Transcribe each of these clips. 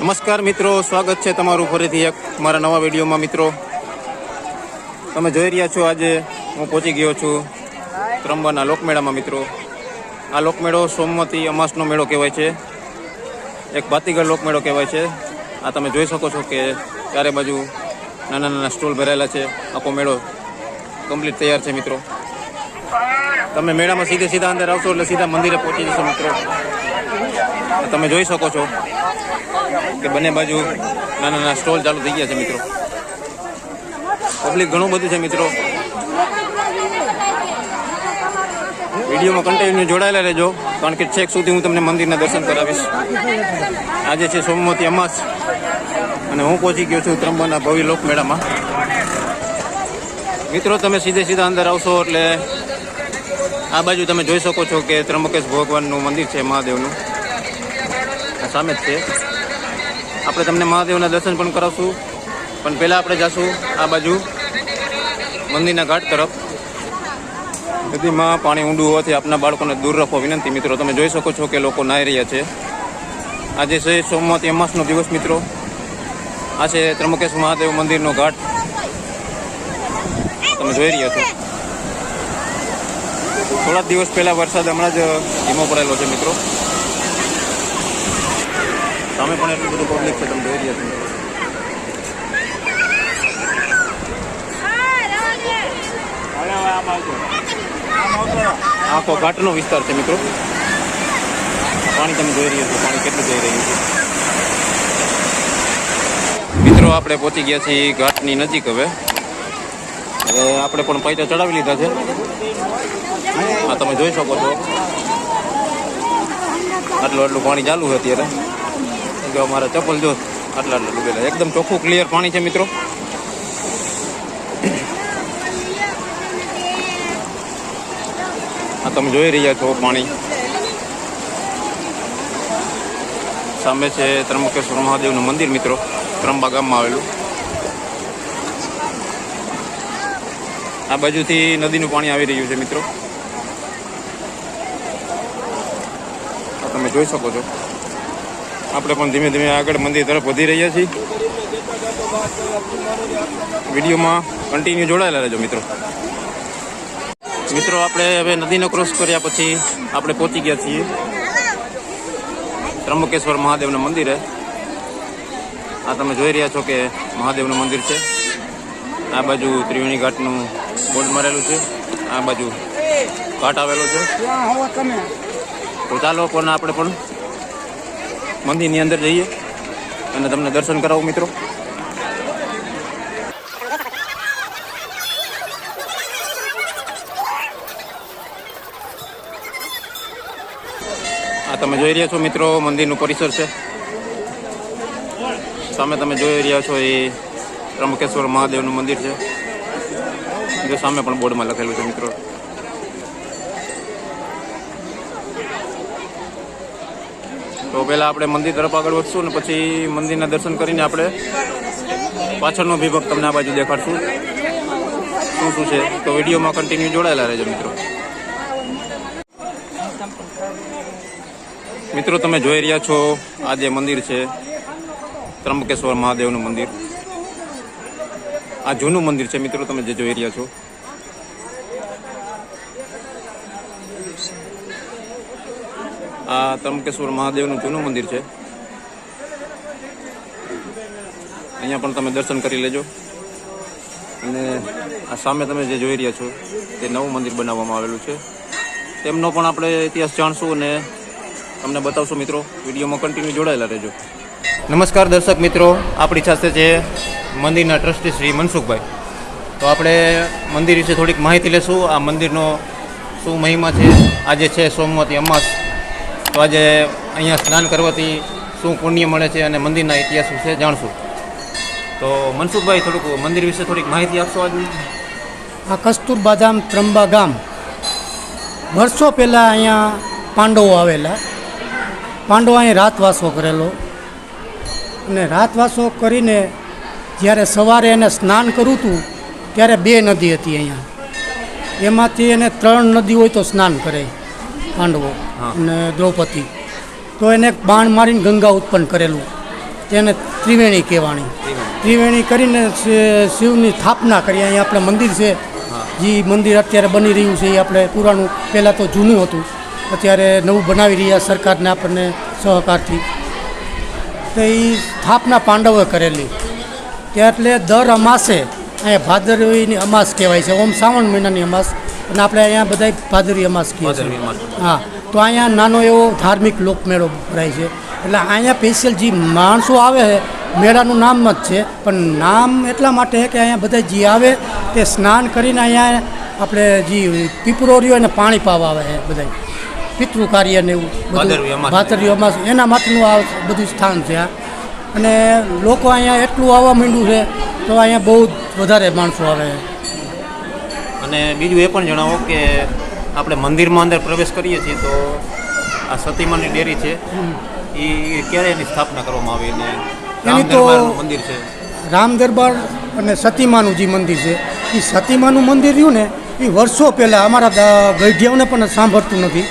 નમસ્કાર મિત્રો, સ્વાગત છે તમારું ફરીથી એક મારા નવા વિડીયોમાં મિત્રો. તમે જોઈ રહ્યા છો આજે હું પહોંચી ગયો છું ત્રંબાના લોકમેળામાં મિત્રો. આ લોકમેળો સોમવતી અમાસનો મેળો કહેવાય છે. એક ભાતીગઢ લોકમેળો કહેવાય છે. આ તમે જોઈ શકો છો કે ચારે બાજુ નાના નાના સ્ટોલ ભરાયેલા છે. આખો મેળો કમ્પ્લીટ તૈયાર છે મિત્રો. તમે મેળામાં સીધે સીધા અંદર આવશો એટલે સીધા મંદિરે પહોંચી જશો મિત્રો. તમે જોઈ શકો છો. કે બંને બાજુ નાના નાના સ્ટોલ ચાલુ થઈ ગયા છે મિત્રો. પબ્લિક ઘણું બધું છે મિત્રો. વિડીયોમાં કન્ટિન્યુ જોડાયેલા રહેજો, કારણ કે છેક સુધી હું તમને મંદિરના દર્શન કરાવીશ. આજે છે સોમવતી અમાસ, અને હું પહોંચી ગયો છું ત્રંબાના ભવ્ય લોકમેળામાં. મિત્રો, તમે સીધે સીધા અંદર આવશો, એટલે આ બાજુ તમે જોઈ શકો છો કે ત્રંબકેશ ભગવાનનું મંદિર છે, મહાદેવનું. આ સામે જ છે. આપણે તમને મહાદેવના દર્શન પણ કરાવશું. પણ પહેલાં આપણે જશું આ બાજુ મંદિરના ઘાટ તરફ. નદીમાં પાણી ઊંડું હોવાથી આપના બાળકોને દૂર રાખો વિનંતી. મિત્રો, તમે જોઈ શકો છો કે લોકો નાહી રહ્યા છે. આજે છે સોમવતી અમાસનો દિવસ, મિત્રો. આ છે ત્રંબકેશ મહાદેવ મંદિરનો ઘાટ. તમે જોઈ રહ્યા છો. થોડા દિવસ પહેલાં વરસાદ હમણાં જ ધીમો પડેલો છે, મિત્રો. સામે પણ એટલું બધું પબ્લિક છે, તમે જોઈ રહ્યા આખો ઘાટનો વિસ્તાર છે, મિત્રો. પાણી તમે જોઈ રહ્યા છો, પાણી કેટલું જઈ રહ્યું છે. મિત્રો, આપણે પહોંચી ગયા છીએ ઘાટની નજીક હવે. હવે આપણે પણ પૈસા ચડાવી લીધા છે. આ તમે જોઈ શકો છો. આટલું આટલું પાણી ચાલુ અત્યારે. જો અમારા ચપ્પલ જો આટલા આટલા ડૂબેલા. એકદમ ચોખ્ખું ક્લિયર પાણી છે મિત્રો. આ તમે જોઈ રહ્યા છો પાણી. સામે છે ત્રંબકેશ્વર મહાદેવનું મંદિર મિત્રો. ત્રંબા ગામમાં આવેલું. આ બાજુથી નદીનું પાણી આવી રહ્યું છે મિત્રો. તમે જોઈ શકો છો. આપણે પણ ધીમે ધીમે આગળ મંદિર તરફ વધી રહ્યા છીએ. વિડીયોમાં કન્ટિન્યુ જોડાયેલા રહેજો મિત્રો. મિત્રો, આપણે હવે નદીનો ક્રોસ કર્યા પછી આપણે પહોંચી ગયા છીએ. ત્રંબકેશ્વર મહાદેવના મંદિરે. આ તમે જોઈ રહ્યા છો કે મહાદેવનું મંદિર છે. આ બાજુ ત્રિવેણી ઘાટનું બોર્ડ મારેલું છે. આ બાજુ ઘાટ આવેલો છે. તો ચાલો પણ આપણે પણ મંદિરની અંદર જઈએ અને તમને દર્શન કરાવું, મિત્રો. આ તમે જોઈ રહ્યા છો, મિત્રો, મંદિરનું પરિસર છે. સામે તમે જોઈ રહ્યા છો એ ત્રંબકેશ્વર મહાદેવનું મંદિર છે. જો સામે પણ બોર્ડમાં લખેલું છે, મિત્રો. તો પહેલાં આપણે મંદિર તરફ આગળ વધશું ને પછી મંદિરના દર્શન કરીને આપણે પાછળનો વિભાગ તમને આ બાજુ દેખાડશું. શું શું છે? તો વિડીયોમાં કન્ટિન્યુ જોડાયેલા રહેજો મિત્રો. મિત્રો, તમે જોઈ રહ્યા છો, આ જે મંદિર છે, ત્રંબકેશ્વર મહાદેવનું મંદિર. આ જૂનું મંદિર છે મિત્રો, તમે જે જોઈ રહ્યા છો. આ ત્રંબકેશ્વર મહાદેવનું જૂનું મંદિર છે. અહીંયા પણ તમે દર્શન કરી લેજો. અને આ સામે તમે જે જોઈ રહ્યા છો, તે નવું મંદિર બનાવવામાં આવેલું છે. તેમનો પણ આપણે ઇતિહાસ જાણશું અને તમને બતાવશું મિત્રો. વિડીયોમાં કન્ટિન્યુ જોડાયેલા રહેજો. નમસ્કાર દર્શક મિત્રો. આપણી સાથે છે મંદિરના ટ્રસ્ટી શ્રી મનસુખભાઈ. તો આપણે મંદિર વિશે થોડીક માહિતી લેશું. આ મંદિરનો શું મહિમા છે? આજે છે સોમવતી અમાસ. તો આજે અહીંયા સ્નાન કરવાથી શું પુણ્ય મળે છે અને મંદિરના ઇતિહાસ વિશે જાણશું. તો મનસુખભાઈ થોડુંક મંદિર વિશે થોડીક માહિતી આપશો આજે? આ કસ્તુરબાધામ ત્રંબા ગામ. વર્ષો પહેલાં અહીંયા પાંડવો આવેલા. પાંડવો અહીં રાતવાસો કરેલો. અને રાતવાસો કરીને જ્યારે સવારે એને સ્નાન કરું હતું, ત્યારે બે નદી હતી અહીંયા. એમાંથી એને ત્રણ નદી હોય તો સ્નાન કરે પાંડવો. અને દ્રૌપદી. તો એને એક બાણ મારીને ગંગા ઉત્પન્ન કરેલું. તેને ત્રિવેણી કહેવાની ત્રિવેણી. કરીને શિવની સ્થાપના કરી. અહીંયા આપણે મંદિર છે. જે મંદિર અત્યારે બની રહ્યું છે. એ આપણે પુરાણું પહેલાં તો જૂનું હતું. અત્યારે નવું બનાવી રહ્યા સરકારને આપણને સહકારથી. તો એ સ્થાપના પાંડવોએ કરેલી. એટલે દર અમાસે અહીંયા ભાદરવીની અમાસ કહેવાય છે. ઓમ શ્રાવણ મહિનાની અમાસ. અને આપણે અહીંયા બધા ભાદરવી અમાસ કહીએ ભાદરવી છીએ હા. તો અહીંયા નાનો એવો ધાર્મિક લોકમેળો ભરાય છે. એટલે અહીંયા સ્પેશિયલ જે માણસો આવે છે મેળાનું નામ જ છે. પણ નામ એટલા માટે કે અહીંયા બધા જે આવે તે સ્નાન કરીને અહીંયા આપણે જે પીપળો રહ્યો એને પાણી પાવા આવે છે બધા પિતૃ કાર્ય ને એવું ભાદરવી અમાસ. એના માટેનું આ બધું સ્થાન છે આ. અને લોકો અહીંયા એટલું આવવા માંડ્યું છે તો અહીંયા બહુ વધારે માણસો આવે છે. અને બીજું એ પણ જણાવો કે આપણે મંદિરમાં અંદર પ્રવેશ કરીએ છીએ તો આ સતીમાની ડેરી છે. એ ક્યારે એની સ્થાપના કરવામાં આવી ને રામ દરબારનું મંદિર છે? રામ દરબાર અને સતીમાનું જે મંદિર છે એ સતીમાનું મંદિર રહ્યું ને એ વર્ષો પહેલાં અમારા ગઢિયાઓને પણ સાંભળતું નથી.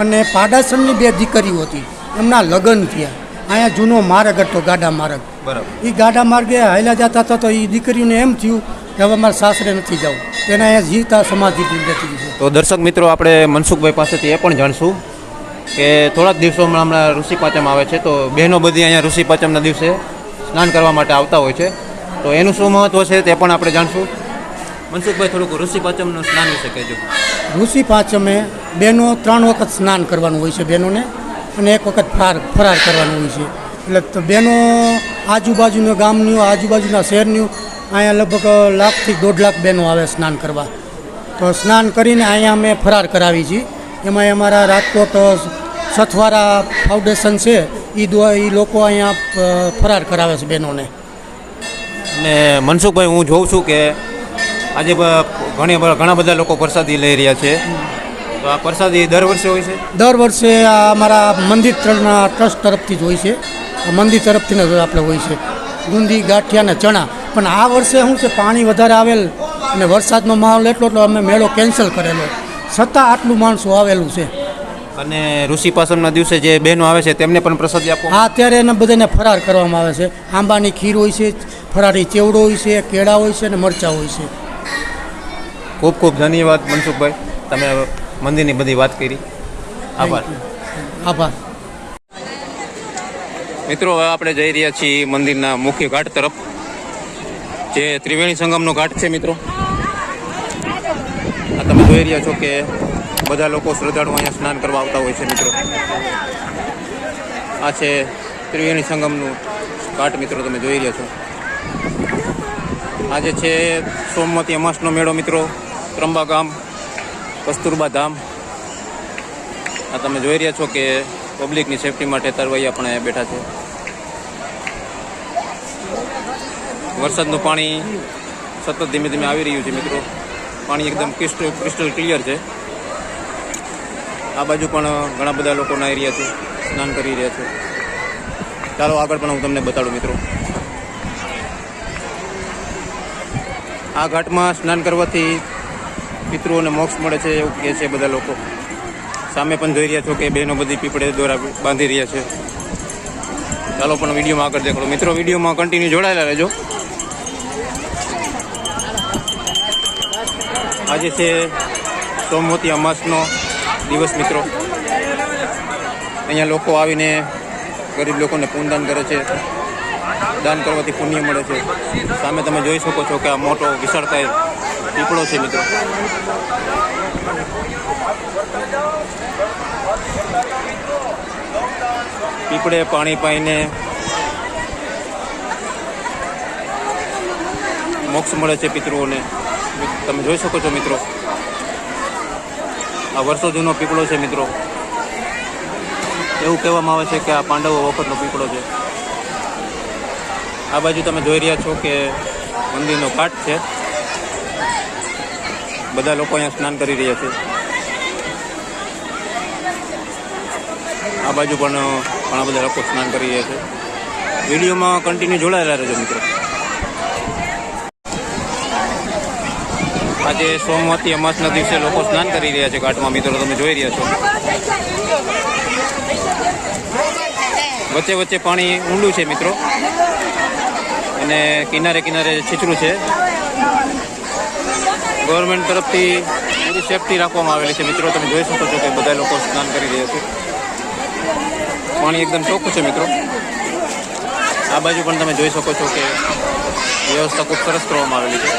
અને પાડાસણની બે દીકરીઓ હતી એમના લગ્ન થયા. અહીંયા જૂનો માર્ગ હતો ગાડા માર્ગ. બરાબર. એ ગાડા માર્ગે હાલ્યા જતા હતા તો એ દીકરીને એમ થયું કે હવે મારા સાસરે નથી જવું તેના અહીંયા જીવતા સમાધિ જતી છે. તો દર્શક મિત્રો આપણે મનસુખભાઈ પાસેથી એ પણ જાણશું કે થોડાક દિવસોમાં હમણાં ઋષિ પાંચમ આવે છે તો બહેનો બધી અહીંયા ઋષિ પાંચમના દિવસે સ્નાન કરવા માટે આવતા હોય છે. તો એનું શું મહત્વ છે તે પણ આપણે જાણશું. મનસુખભાઈ થોડુંક ઋષિ પાંચમનું સ્નાન વિશે કહેજો. ઋષિ પાંચમે બહેનો ત્રણ વખત સ્નાન કરવાનું હોય છે બહેનોને અને એક વખત ફરાર ફરાર કરવાનું હોય છે. એટલે તો બહેનો આજુબાજુના ગામની આજુબાજુના શહેરની અહીંયા લગભગ લાખથી દોઢ લાખ બહેનો આવે સ્નાન કરવા. તો સ્નાન કરીને અહીંયા અમે ફરાર કરાવી છીએ એમાં અમારા રાજકોટ સથવારા ફાઉન્ડેશન છે એ એ લોકો અહીંયા ફરાર કરાવે છે બહેનોને અને મનસુખભાઈ હું જોઉં છું કે આજે ઘણી ઘણા બધા લોકો પ્રસાદી લઈ રહ્યા છે. તો આ પ્રસાદી દર વર્ષે હોય છે? દર વર્ષે આ અમારા મંદિર ટ્રસ્ટ તરફથી જ હોય છે. મંદિર તરફથી આપણે હોય છે. ગુંદી ગાંઠિયા ને ચણા. પણ આ વર્ષે શું છે પાણી વધારે આવેલ અને વરસાદનો માહોલ એટલો એટલો અમે મેળો કેન્સલ કરેલો. છતાં આટલું માણસો આવેલું છે. અને ઋષિ પાંચમના દિવસે જે બહેનો આવે છે તેમને પણ પ્રસાદી આપો? હા અત્યારે એને બધાને ફરાર કરવામાં આવે છે. આંબાની ખીર હોય છે ફરારી ચેવડો હોય છે કેળા હોય છે અને મરચાં હોય છે. ખૂબ ખૂબ ધન્યવાદ મનસુખભાઈ. તમે મંદિરની બધી વાત કરી. આભાર. આભાર. મિત્રો હવે આપણે જઈ રહ્યા છીએ મંદિરના મુખ્ય ઘાટ તરફ. જે ત્રિવેણી સંગમનો ઘાટ છે મિત્રો. આ તમે જોઈ રહ્યા છો કે બધા લોકો શ્રદ્ધાળુ અહીંયા સ્નાન કરવા આવતા હોય છે મિત્રો. આ છે ત્રિવેણી સંગમનું ઘાટ મિત્રો તમે જોઈ રહ્યા છો. આજે છે સોમવતી અમાસનો મેળો મિત્રો. ત્રંબા ગામ. કસ્તુરબા ધામ આ તમે જોઈ રહ્યા છો કે પબ્લિકની સેફટી માટે તરવૈયા પણ અહીંયા બેઠા છે. વરસાદનું પાણી સતત ધીમે ધીમે આવી રહ્યું છે મિત્રો. પાણી એકદમ ક્રિસ્ટલ ક્રિસ્ટલ ક્લિયર છે. આ બાજુ પણ ઘણા બધા લોકો નાહી રહ્યા છે, સ્નાન કરી રહ્યા છે. ચાલો આગળ પણ હું તમને બતાડું મિત્રો. આ ઘાટમાં સ્નાન કરવાથી પિતૃઓને મોક્ષ મળે છે એવું કહે છે બધા લોકો. સામે પણ જોઈ રહ્યા છો કે બહેનો બધી પીપળે દોરા બાંધી રહ્યા છે. ચાલો પણ વિડીયોમાં આગળ દેખાડો. મિત્રો, વિડીયોમાં કન્ટિન્યુ જોડાયેલા રહેજો. આજે છે સોમવતી અમાસનો દિવસ, મિત્રો. અહીંયા લોકો આવીને ગરીબ લોકોને પૂનદાન કરે છે. દાન કરવાથી પુણ્ય મળે છે. સામે તમે જોઈ શકો છો કે આ મોટો વિશાળકાય પીપળો છે, મિત્રો. પીપળે પાણી પાઈને મોક્ષ મળે છે પિતૃઓને. તમે જોઈ શકો છો, મિત્રો. આ વર્ષો જૂનો પીપળો છે, મિત્રો. એવું કહેવામાં આવે છે કે આ પાંડવો વખતનો પીપળો છે. આ બાજુ તમે જોઈ રહ્યા છો કે મંદિરનો ઘાટ છે. બધા લોકો અહીંયા સ્નાન કરી રહ્યા છે. આ બાજુ પણ ઘણા બધા લોકો સ્નાન કરી રહ્યા છે. વિડીયોમાં કન્ટિન્યુ જોડાયેલા રહેજો મિત્રો. આજે સોમવતી અમાસના દિવસે લોકો સ્નાન કરી રહ્યા છે ઘાટમાં. મિત્રો, તમે જોઈ રહ્યા છો. વચ્ચે વચ્ચે પાણી ઊંડું છે, મિત્રો. અને કિનારે કિનારે છીછરું છે. ગવર્મેન્ટ તરફથી પૂરી સેફટી રાખવામાં આવેલી છે. મિત્રો, તમે જોઈ શકો છો કે બધા લોકો સ્નાન કરી રહ્યા છે. પાણી એકદમ ચોખ્ખું છે, મિત્રો. આ બાજુ પણ તમે જોઈ શકો છો કે વ્યવસ્થા ખૂબ સરસ કરવામાં આવેલી છે.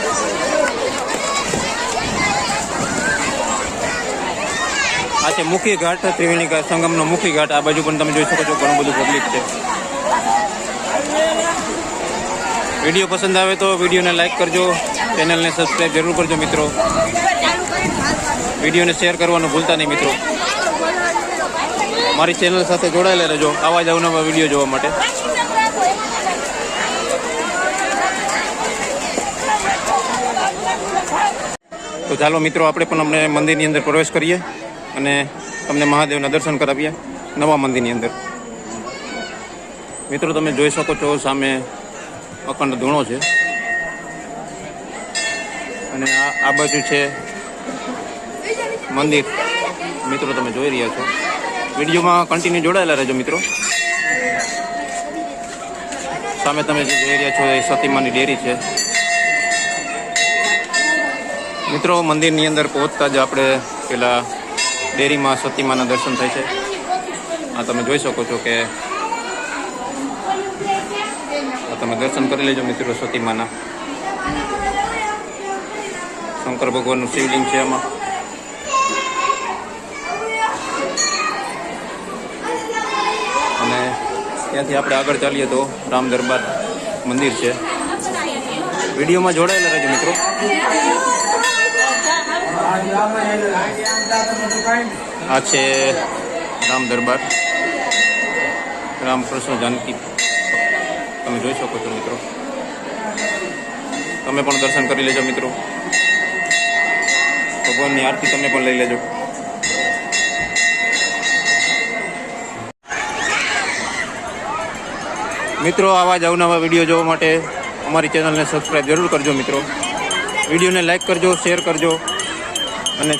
આ છે મુખી ઘાટ, ત્રિવેણી સંગમનો મુખી ઘાટ. આ બાજુ પણ તમે જોઈ શકો છો ઘણું બધું પબ્લિક છે. વીડિયો પસંદ આવે તો વિડીયોને લાઈક કરજો. ચેનલને સબસ્ક્રાઈબ જરૂર કરજો મિત્રો. વિડીયોને શેર કરવાનું ભૂલતા નહીં મિત્રો. મારી ચેનલ સાથે જોડાયેલા રહેજો. આવા જ અવનવા વીડિયો જોવા માટે. તો ચાલો મિત્રો, આપણે પણ અમને મંદિરની અંદર પ્રવેશ કરીએ અને તમને મહાદેવના દર્શન કરાવીએ નવા મંદિરની અંદર. મિત્રો, તમે જોઈ શકો છો સામે અખંડ ધૂણો છે. અને આ બાજુ છે મંદિર. મિત્રો, તમે જોઈ રહ્યા છો. વિડીયોમાં કન્ટિન્યુ જોડાયેલા રહેજો, મિત્રો. સામે તમે જે જોઈ રહ્યા છો એ સતીમાની ડેરી છે. મિત્રો, મંદિરની અંદર પહોંચતા જ આપણે પેલા ડેરીમાં સતીમાના દર્શન થાય છે. આ તમે જોઈ શકો છો કે તમે દર્શન કરી લેજો, મિત્રો, સતીમાના. શંકર ભગવાનનું શિવલિંગ છે એમાં અને ત્યાંથી આપણે આગળ ચાલીએ તો રામ દરબાર મંદિર છે. વિડીયોમાં જોડાયેલા રહેજો મિત્રો. આ છે રામ દરબાર. રામકૃષ્ણ જાનકી. તમે જોઈ શકો છો મિત્રો. તમે પણ દર્શન કરી લેજો મિત્રો. ભગવાનની આરતી તમે પણ લઈ લેજો. મિત્રો, આવા જ અવનવા વીડિયો જોવા માટે અમારી ચેનલને સબસ્ક્રાઈબ જરૂર કરજો મિત્રો. વિડીયોને લાઈક કરજો શેર કરજો અને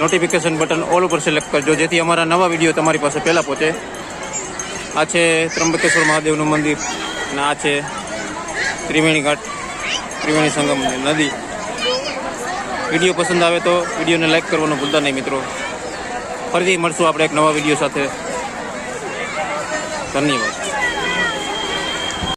નોટિફિકેશન બટન ઓલ ઉપર સિલેક્ટ કરજો, જેથી અમારા નવા વીડિયો તમારી પાસે પહેલાં પહોંચે. આ છે ત્રંબકેશ્વર મહાદેવનું મંદિર અને આ છે ત્રિવેણી ઘાટ, ત્રિવેણી સંગમ નદી. વીડિયો પસંદ આવે તો વિડીયોને લાઈક કરવાનું ભૂલતા નહીં મિત્રો. ફરીથી મળશું આપણે એક નવા વીડિયો સાથે. ધન્યવાદ.